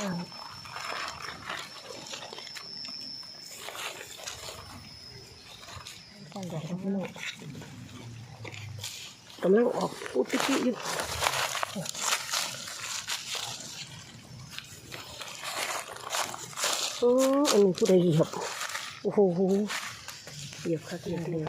อ่าใส่ดอกไม้หน่อยกำลังออกอุติกิอยู่โอ้อันนี้ผู้ใดเหยียบโอ้โหเหยียบคักเหยียบเลย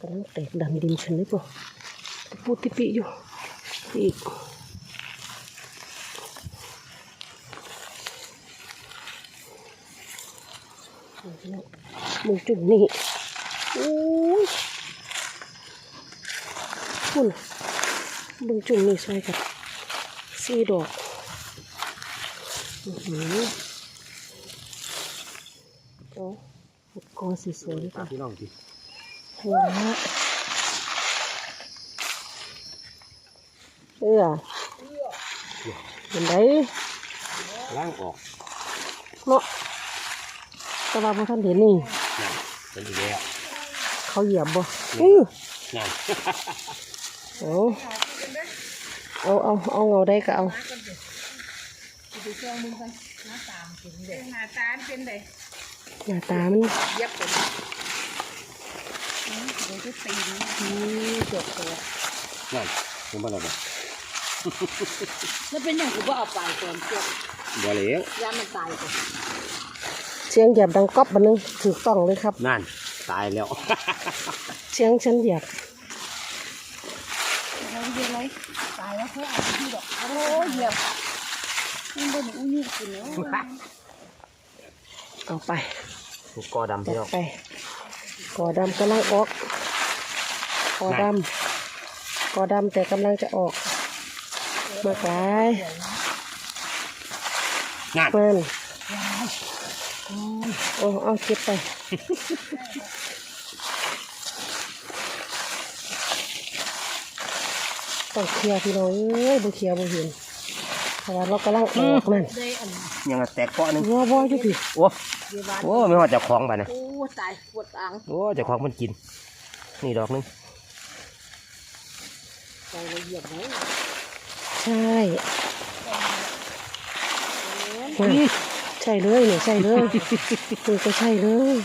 กำลังแตกดันดินฉันเลยป่ะพูดติปิอยู่ อีกมึงจุ่มนี่โอ้ยคุณมึงจุ่มนี่ใส่กับสี่ดอกอือหือโอ้กอสีสวยๆตาค่ะมพี่น้องดิหัว เออเห็นไหมล้างออกเนาะแต่ว่าพอท่านเห็นนี่นั่นเป็นอีกแล้วเขาเหยียบบ่อื้อนั่นเอาเอาเอาเอาเงาได้ก็เอาดูเครื่องมึงกันหน้าตามเป็นเด็กหน้าตาเป็นเด็กหน้าตามันเย็บเป็นเดี๋ยวจะตีนอืมเจ็บตัวนั่นเป็นบ้านเราบ่ แล้วเป็นอย่างกูว่าเอาไปก่อนเจ็บบ่เหลวยามันตายก่อนเสียงเหยียบดังก๊อบบันนึงถูกต้องเลยครับ นั่น ตายแล้วเสียงฉันเหยียบเราเย็นไรตายแล้วเพื่อเอาไปที่ดอกโอ้ยเหยียบมันบนอุ้ยนี่กินแล้วเอาไปถูกกอดำจัพี่ดน้องไปกอดำกำลังออกกอดำกอดำแต่กำลังจะออก มากลายนั่นนั่นโอ้เอาเก็บไปต้องเคลียร์พี่น้องเอ้ยบ่เคลียร์บ่เห็นเพราะว่าเรากำลังออกนั่นได้อันยังแตกเกาะหนึงว่าบ่อยู่พี่โอ้เยาวันโอ้ไม่ว่าเจะคล้าของไปนะโอ้ตายปวดอังโอ้เจะคล้าของมันกิน นี่ดอกหนึงใจเราเหยียบไหม ใช่นั่นใช่เลยเนี่ยใช่เลยนี่ก็ใช่เลย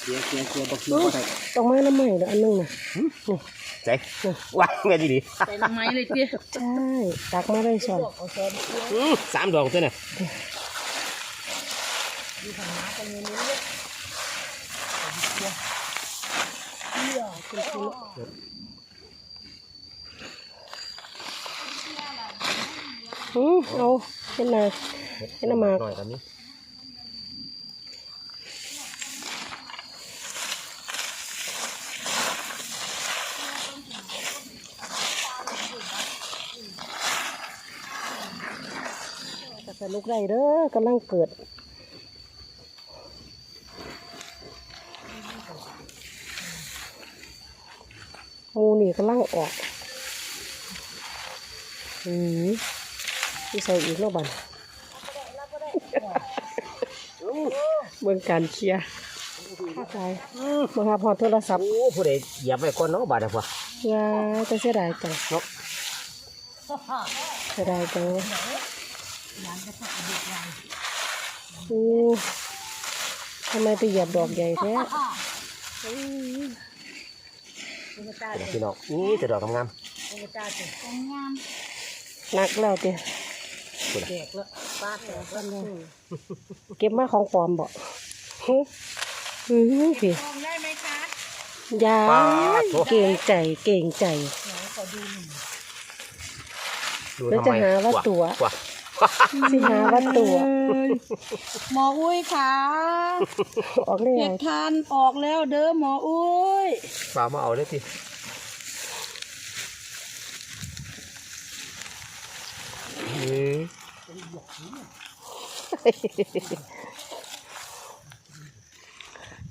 เสียเสียเสียบักขี้บ่ได้ต้องมาน้ำใหม่เด้ออันนึงน่ะใจว้าแม่ดีดีใจทำไมเลยเจ๊ใช่ตักมาได้สอนเอาแซนเชื่ออื้อสามดอกตัวน่ะ ดีทำน้ากันเงินนี้เลย อืมเอาเห็นนาเห็นน้ำหมากหน่อยกันนี้แต่สนุกได้เด้อกำลังเกิดหมูนี่กำลังออกอืม ที่ใส่อีกแล้วบันเบิ่งการเคลียร์เข้าใจมาหาพอโทรศัพท์โอ้ผู้ใดเหยียบไว้ก่อนเนาะบาดเดียวกว่าอย่าจะเสียดายจังเนาะเสียดายจังอือทำไมไปเหยียบดอกใหญ่แท้เดี๋ยวพี่น้องนี่จะดอกงามหนักแล้วเจ้ๆผู้ใด แดกแล้วป้าแตกแล้วเก็บมาของปลอมบ่ฮึอือพี่มองได้ไหมคะยาเก่งใจเก่งใจดูแล้วทำจะไมหาว่าตัวกว่าสิหาว่าตัว หมออุ้ยค่ะออกได้เห็ไงดทานออกแล้วเด้อหมออุ้ยฝากมาเอาเลยทีอืม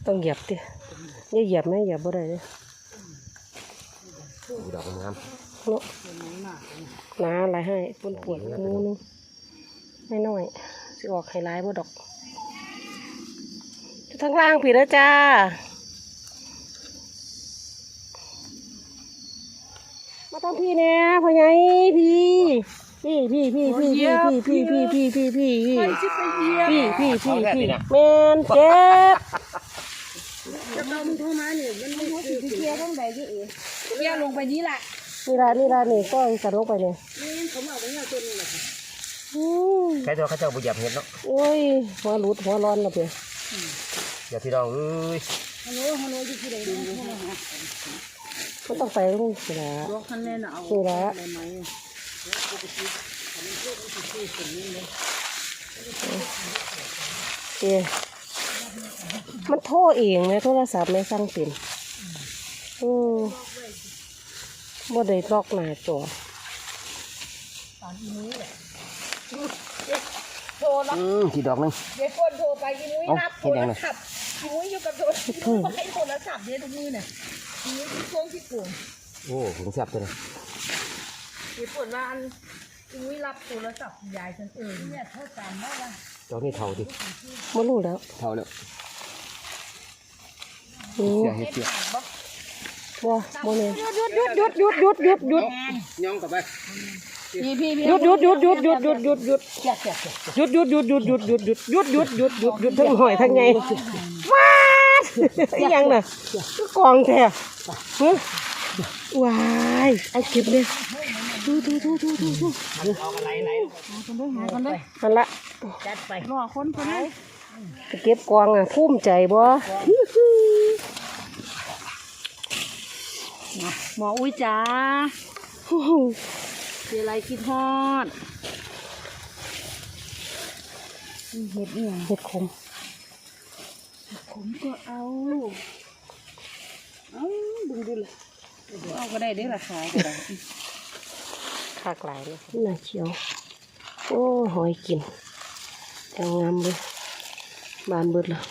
ต้องเหยียบติอย่าเหยียบนะเหยียบบ่ได้เลยดูดอกงามเนาะหนาอะไรให้ปวดปวดงูนึงไม่น้อยสิออกให้ร้ายบ่ดอกอยู่ทางล่างผีแล้วจ้ามาตั้งพี่เนี่ยพ่อใหญ่พี่ พี่พี่พี่พี่พี่พี่พี่พี่พี่พี่พี่สิไปเหยียบพี่พี่พี่พี่แมนเจ็บจะต้องโทรมาเนี่ยมันไม่คือเคลียร์ทั้งใดที่เอ๋เคลียร์ลงไปนี้แหละนี่ละนี่ละนี่ก็สันลงไปเนี่ยนี่ผมเอาไปเอาตัวนี้แหละอืมใครตัวเขาเจ้าบุญหยับเห็ดเนาะโอ้ยหัวหลุดหัวร้อนและเพื่อนเดี๋ยวพี่น้องเอ้ยฮัลโหลฮัลโหลอยู่ที่ใดดูก็ต้องไปรุ่งสิละนี่ละ เอ๊ะมันโทรเองนะโทรศัพท์ไม่สั่งเป็นอืมบ่ได้ล็อกหน้าจอโทรแล้วอืมที่ดอกหนึงเดี๋ยวคนโทรไปกินนุ้ยเอ้ารับเฮ็ดยังไงศัพท์กินนุ้ยอยู่กับโทรศัพท์ให้โทรศัพท์เนี่ยทุกมือเนี่ยกินนุ้ยที่ช่วงที่กลุ่มโอ้ผมแซ่บตัวนี้เดี๋ย วปวดว่าอันกินนุ้ยรับโทรศัพท์ยายฉันเองเนี่ยเท่ากันเมื่อวานดอกนี้เท่าดิไม่รู้แล้วเท่าแล้วอืมเสียเห็ดเสียบ่บ่เนี่ยหยุดหยุดหยุดหยุดหยุดหยุดหยุดย่องกลับไปพี่พี่พี่หยุดหยุดหยุดหยุดหยุดหยุดหยุดหยุดเจ็บเจ็บเจ็บหยุดหยุดหยุดหยุดหยุดหยุดหยุดหยุดหยุดหยุดหยุดหยุดทั้งหอยทั้งไงว้าดอีหยังน่ะก็กองแท้เฮ้ยว้ายเอาเก็บเลย ดูดูดูดูดูดูเอาอะไรไหนหาคนเลยนั่นละจัดไปรอคนคนนั้นไปเก็บกวางอะภูมิใจบ่หมออุ้ยจ้าเสียอะไรคิดฮอดเห็ดเนี่ยเห็ดขมผมก็เอาเอาดึงดูเลยเอาก็ได้ได้ราคาก็ได้ คากหลายเลยน่าเขียว โอ้หอยกินจังงามเลยบานเบิดแล้ว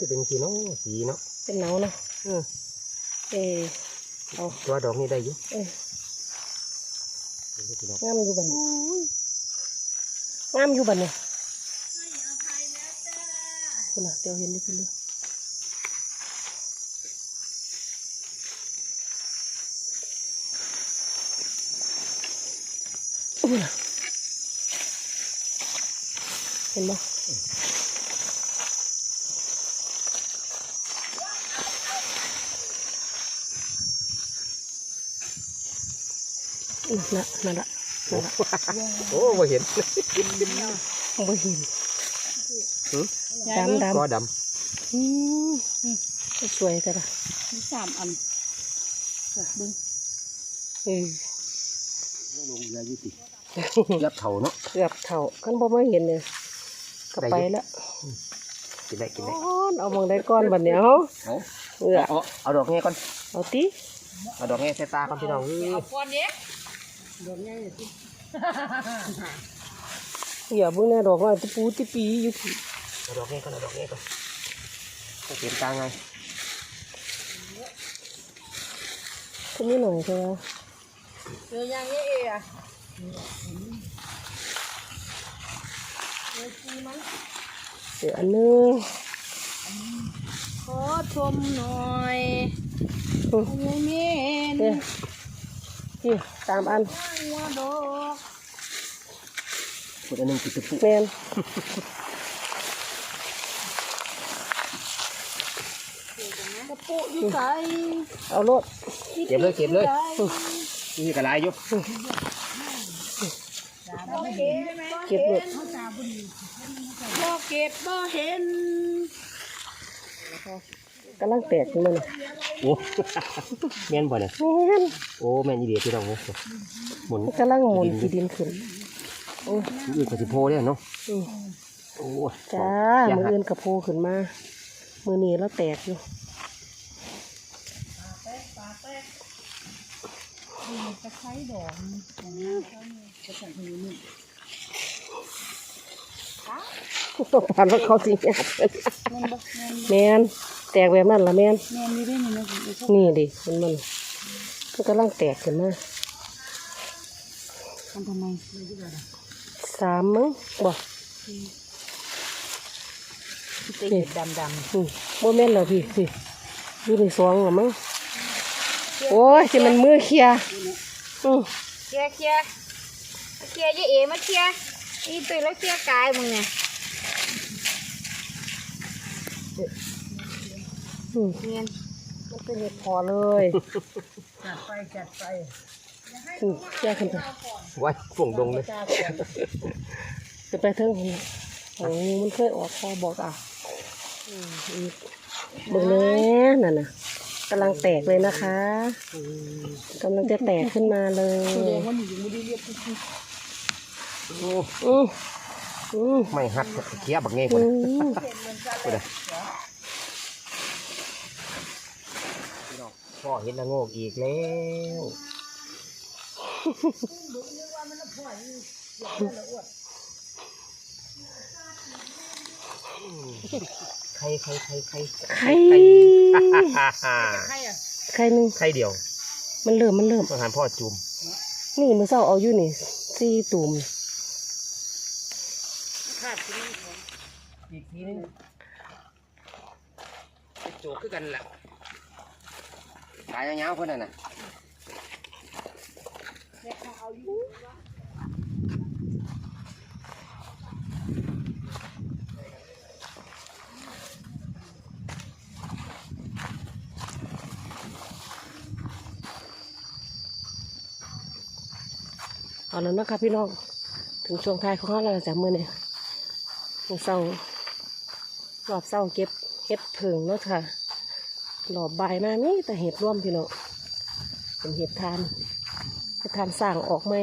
จะเป็นสีเนาะสีเนาะเป็นเหนาเนาะเออเออเอาตัวดอกนี้ได้อยู่เออเห็นไหมพี่น้องงามอยู่บัดนงามอยู่บัดเนี่ยคุณน่ะเดี๋ยวเห็นนี่คุณเลย อุ้ยน่ะเห็นไหมนั่นละนั่นละนั่นละโอ้บ่เห็นบ่เห็นดำดก็ดำอืมสวยแต่ละมีสามอันดึงเออำลงเรือยี่สิ ยับเท่าเนาะเกือบเท่ากันบ่มาเห็นเลยก็ไปแล้วกินได้กินได้ก้อนเอามองได้ก้อนบัดเนี้ยเฮาเอาเออเอาเอาดอกแง่ก่อนเอาติเอาดอกแง่ใส่ตาก่อนพี่น้องเอ้ยก้อนเนี้ยอย่าเบิ่งแน่ดอกว่าติปูติปีอยู่พุ่นเอาดอกแง่ก่อนเอาดอกแง่ก่อนจะเก็บตาไงก็มีหน่อยเท่านั้นเจอยังเงี้ยเอ๋อะ เดี๋ยวอันนึงขอชมหน่อยอืมโอ้ยเมนเด้นี่ตามอันหัวดอกพูดอันหนึงติดตะปุแม่นกระปุกอยู่ใส่เอาโลดเก็บเลยเก็บเลยนี่กระไรอยู่ เก็บโลดบ่เก็บบ่เห็นกำลังแตกขึ้นมาน่ะโอ้แม่นบ่เนี่ยแม่นโอ้แม่นอีเดียพี่น้องเอ้ยหมุนมันกำลังหมุนที่ดินขึ้นอื่นก็สิโพเลยเนาะอืมโอ้จ้ามืออื่นกระโพขึ้นมามือนี้แล้วแตกอยู่ตะไคร้ดอก ของน้าเขาเนี่ยจะใส่ถุงมือผ่านว่าเขาสิหยาบแม่นบ่แม่นแมนแตกแบบนั้นละแมนแม่นมีได้นี่นะคุณอีกนี่ดิมันมันมันกำลังแตกขึ้นมาทำทำไมสามมั้งบ่เต็ดดำดำอืมโมเมนต์เหรอพี่สิอยู่ในสองเหรอมั้งโอ้ยสิมันมือเคลียร์อือเคลียร์เคลียร์ เคลียร์ยายเอมาเคลียร์นี่ตุยแล้วเคลียร์กายมึงเนี่ยอือเนียนมันเป็นเห็ดพอเลยอือเคลียร์ขึ้นไปไว้ฝงดงเลยจะไปเทิงหัวโอ้มันเคยออกพอบอกอะอืมอีกเบิ่งแน่นั่นน่ะกำลังแตกเลยนะคะกำลังจะแตกขึ้นมาเลย โอ้อืออือไม่หัดเคี้ยบักเงี้ยคนไปเลยพ่อเห็นละโงกอีกแล้วใครใครใครใครไข่ใครหนึงใครเดียว มันเริ่มมันเริ่มองหันพ่อจุ่มนี่มือเศร้าเอาอยู่นี่สี่ตุ่ม อีกทีนึงโจกคือกันแหละตายยาวๆเพื่อนน่ะเอาแล้วนะคะพี่น้อง ถึงช่วงท้ายของเราแล้วจากมือเนี่ยมือ เศร้ารอบเศร้าเก็บเห็ดเผิงเนาะค่ะหลอบใบมานี่แต่เห็ดร่วมพี่น้องเป็นเห็ดทานเห็ดทานสร้างออกไหม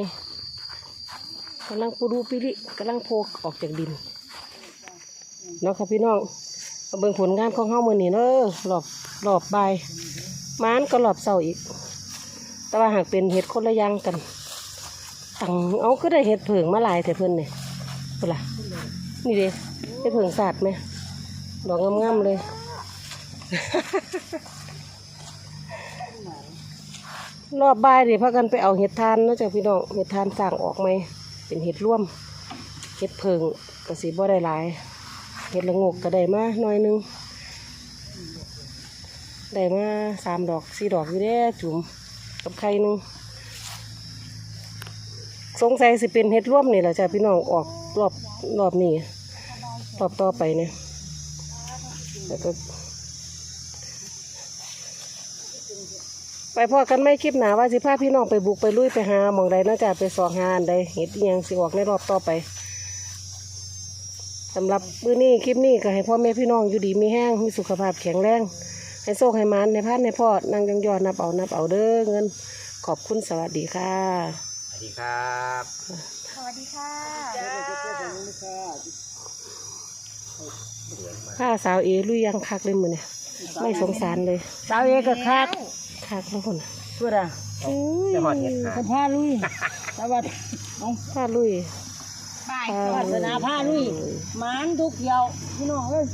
กำลังปูดูปิริกำลังโพกออกจากดินเนาะค่ะพี่น้องเบิ่งผลงานของเฮามือนี้เนาะหลอบหลอบใบม้านก็หลอบเศร้าอีก แต่ว่าหากเป็นเห็ดคนละย่างกันตังเอาก็ได้เห็ดเผิงมาลายแต่เพิ่อนเนี่ยเพิ่นล่ะ นี่เด้เห็ดเผิงสาดไหมดอกงามๆเลย รอบบ่ายดิพากันไปเอาเห็ดทานเนาะจ้ะพี่น้องเห็ดทานสั่งออกไหมเป็นเห็ดร่วมเห็ดเผิงก็สีบ่ได้หลายเห็ดละโงกก็ได้มาหน่อยหนึงได้มาสามดอกสี่ดอกอยู่เด้จุ่มกับไข่หนึงสงสัยสิเป็นเห็ดร่วมนี่แหละจ้ะพี่น้องออก รอบรอบนี้รอบต่อไปเนี่ยแล้วก็ ไปพอกันไม่คลิปหนาว่าสิพาพี่น้องไปบุกไปลุยไปหาหมองใดนาะจ้ะไปสองหาอันใดเห็ดยังสิออกในรอบต่อไปสำหรับมื้อนี้คลิปนี้ก็ให้พ่อแม่พี่น้องอยู่ดีมีแห้งมีสุขภาพแข็งแรงให้โชคให้มันในพันในพ่อนางยองยอดนับเอานับเอาเด้อเงิน ขอบคุณสวัสดีค่ะ สวัสดีครับ วัสดีค่ะข้าสาวเอลุยยังคักเลยมือเนี่ยไม่สงสารเลยสาวเอก็คักคักทุกคนพูดอะอุ้ยจะหอดเห็ดหาคนผ้าลุยสวัสดีข้าลุยบายศาสนาผ้าลุยหมานทุกเกี่ยวพี่น้องเอ้ย